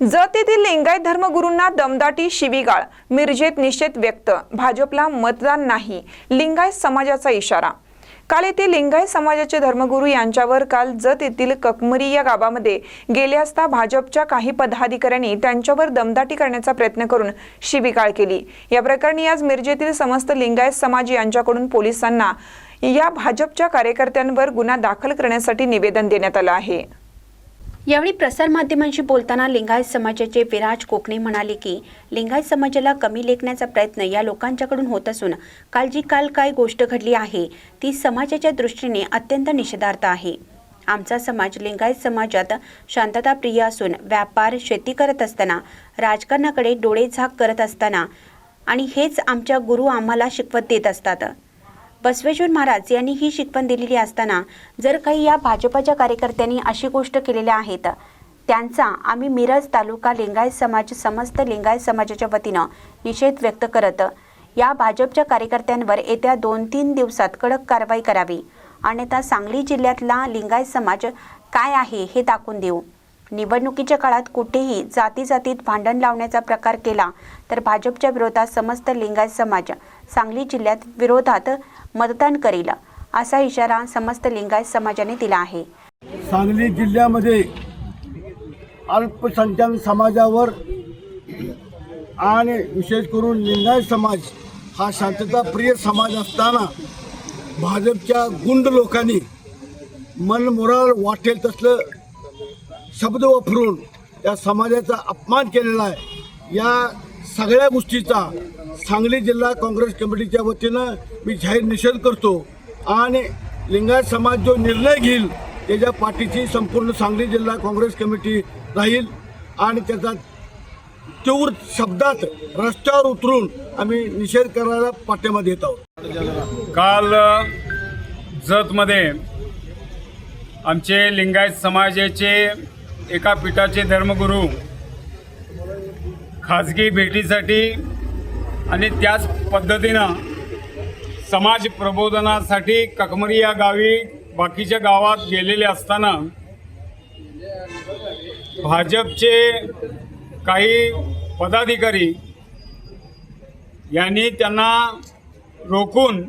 जत येथील लिंगायत धर्मगुरूंना दमदाटी शिवीगाळ मिरजेत निषेध व्यक्त भाजपला मतदान नाही लिंगायत समाजाचा इशारा. काल येथे लिंगायत समाजाचे धर्मगुरू यांच्यावर काल जत येथील ककमरी या गावामध्ये गेले असता भाजपच्या काही पदाधिकाऱ्यांनी त्यांच्यावर दमदाटी करण्याचा प्रयत्न करून शिवीगाळ केली. या प्रकरणी आज मिरजेतील समस्त लिंगायत समाज यांच्याकडून पोलिसांना या भाजपच्या कार्यकर्त्यांवर गुन्हा दाखल करण्यासाठी निवेदन देण्यात आलं आहे. यावेळी प्रसारमाध्यमांशी बोलताना लिंगायत समाजाचे विराज कोकणे म्हणाले की लिंगायत समाजाला कमी लेखण्याचा प्रयत्न या लोकांच्याकडून होत असून काल जी काल काय गोष्ट घडली आहे ती समाजाच्या दृष्टीने अत्यंत निषेधार्थ आहे. आमचा समाज लिंगायत समाजात शांतताप्रिय असून व्यापार शेती करत असताना राजकारणाकडे डोळे झाक करत असताना आणि हेच आमच्या गुरु आम्हाला शिकवत देत असतात. बसवेश्वर महाराज यांनी ही शिकवण दिलेली असताना जर काही या भाजपाच्या कार्यकर्त्यांनी अशी गोष्ट केलेल्या आहेत त्यांचा आम्ही मिरज तालुका लिंगायत समाज समस्त लिंगायत समाजाच्या वतीनं निषेध व्यक्त करत या भाजपच्या कार्यकर्त्यांवर येत्या दोन तीन दिवसात कडक कारवाई करावी. अन्यथा सांगली जिल्ह्यातला लिंगायत समाज काय आहे हे दाखवून देऊ. निवडणुकीच्या काळात कुठेही जाती जातीत भांडण लावण्याचा प्रकार केला तर भाजपच्या विरोधात समस्त लिंगायत समाज सांगली जिल्ह्यात विरोधात मतदान करील असा इशारा समस्त लिंगायत समाजाने दिला आहे. सांगली जिल्ह्यामध्ये अल्पसंख्याक समाजावर आणि विशेष करून लिंगायत समाज हा शांतताप्रिय समाज असताना भाजपच्या गुंड लोकांनी मनमोराळ वाटेल तसलं शब्द वापरून या समाजाचा अपमान केलेला आहे. या सगळ्या गोष्टीचा सांगली जिल्हा काँग्रेस कमिटीच्या वतीनं मी जाहीर निषेध करतो. आणि लिंगायत समाज जो निर्णय घेईल त्याच्या पाठीची संपूर्ण सांगली जिल्हा काँग्रेस कमिटी राहील. आणि त्याचा तीव्र शब्दात रस्त्यावर उतरून आम्ही निषेध करायला पाठिंबा देत आहोत. काल जतमध्ये आमचे लिंगायत समाजाचे एका पीठाचे धर्मगुरू खाजगी भेटीसाठी आणि त्याच पद्धतीनं समाज प्रबोधनासाठी ककमरी या गावी बाकीच्या गावात गेलेले असताना भाजपचे काही पदाधिकारी यांनी त्यांना रोखून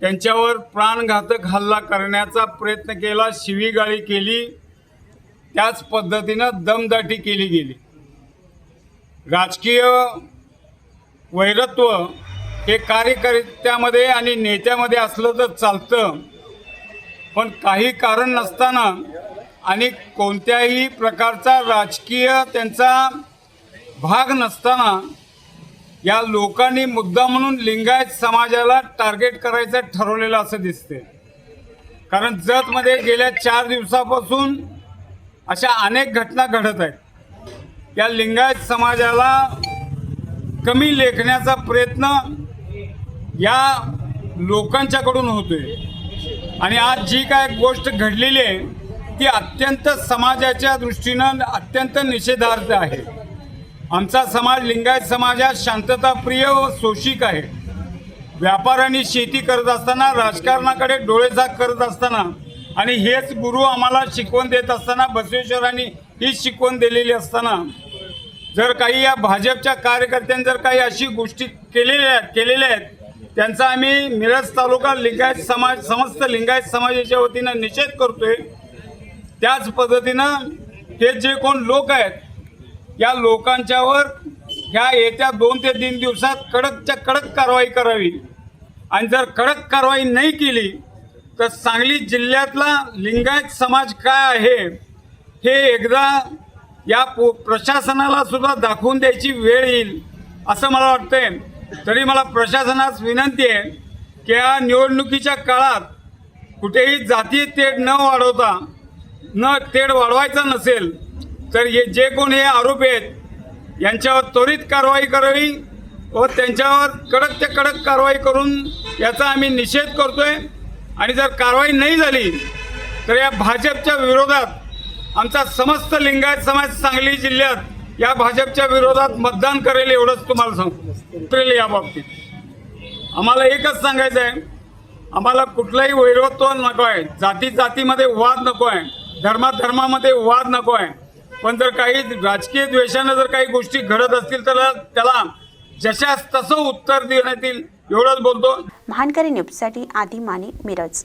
त्यांच्यावर प्राणघातक हल्ला करण्याचा प्रयत्न केला शिवीगाळी केली त्याच पद्धतीनं दमदाटी केली गेली. राजकीय वैरत्व हे कार्यकर्त्यामध्ये आणि नेत्यामध्ये असलं तर चालतं. पण काही कारण नसताना आणि कोणत्याही प्रकारचा राजकीय त्यांचा भाग नसताना या लोकांनी मुद्दा म्हणून लिंगायत समाजाला टार्गेट करायचं ठरवलेलं असं दिसते. कारण जतमध्ये गेल्या चार दिवसापासून अशा अनेक घटना घडत आहेत. या लिंगायत समाजाला कमी लेखण्याचा प्रयत्न या लोकांच्याकडून होतोय. आणि आज जी काय गोष्ट घडलेली आहे ती अत्यंत समाजाच्या दृष्टीनं अत्यंत निषेधार्थ आहे. आमचा समाज लिंगायत समाजात शांतताप्रिय व सोशिक आहे. व्यापार आणि शेती करत असताना राजकारणाकडे डोळेझाक करत असताना आणि हेच गुरु आम्हाला शिकवण देत असताना बसवेश्वरांनी ही शिकवण दिलेली असताना जर काही या भाजपच्या कार्यकर्त्यांनी जर काही अशी गोष्टी केलेल्या आहेत केलेल्या आहेत त्यांचा आम्ही मिरज तालुका लिंगायत समाज समस्त लिंगायत समाजाच्या वतीनं निषेध करतोय. त्याच पद्धतीनं हे जे कोण लोक आहेत या लोकांच्यावर ह्या येत्या दोन ते तीन दिवसात कडकच्या कडक कारवाई करावी. आणि जर कडक कारवाई नाही केली तर सांगली जिल्ह्यातला लिंगायत समाज काय आहे हे एकदा या पो प्रशासनाला सुद्धा दाखवून द्यायची वेळ येईल असं मला वाटतंय. तरी मला प्रशासनास विनंती आहे की या निवडणुकीच्या काळात कुठेही जाती तेढ न वाढवता न तेढ वाढवायचा नसेल तर हे जे कोण हे आरोपी आहेत यांच्यावर त्वरित कारवाई करावी व त्यांच्यावर कडक ते कडक कारवाई करून याचा आम्ही निषेध करतोय. आणि जर कारवाई नाही झाली तर या भाजपच्या विरोधात आमचा समस्त लिंगायत समाज सांगली जिल्ह्यात या भाजपच्या विरोधात मतदान करेल एवढंच तुम्हाला सांगतो उतरेल या बाबतीत. आम्हाला एकच सांगायचं आहे. आम्हाला कुठलंही वैरत्व नको आहे. जाती जातीमध्ये वाद नको आहे. धर्माधर्मामध्ये वाद नको आहे. पण जर काही राजकीय द्वेषानं जर काही गोष्टी घडत असतील तर त्याला जशास तसं उत्तर देण्यात येईल. एवढंच बोलतो. महानकरी न्यूजसाठी आदी माने मिरज.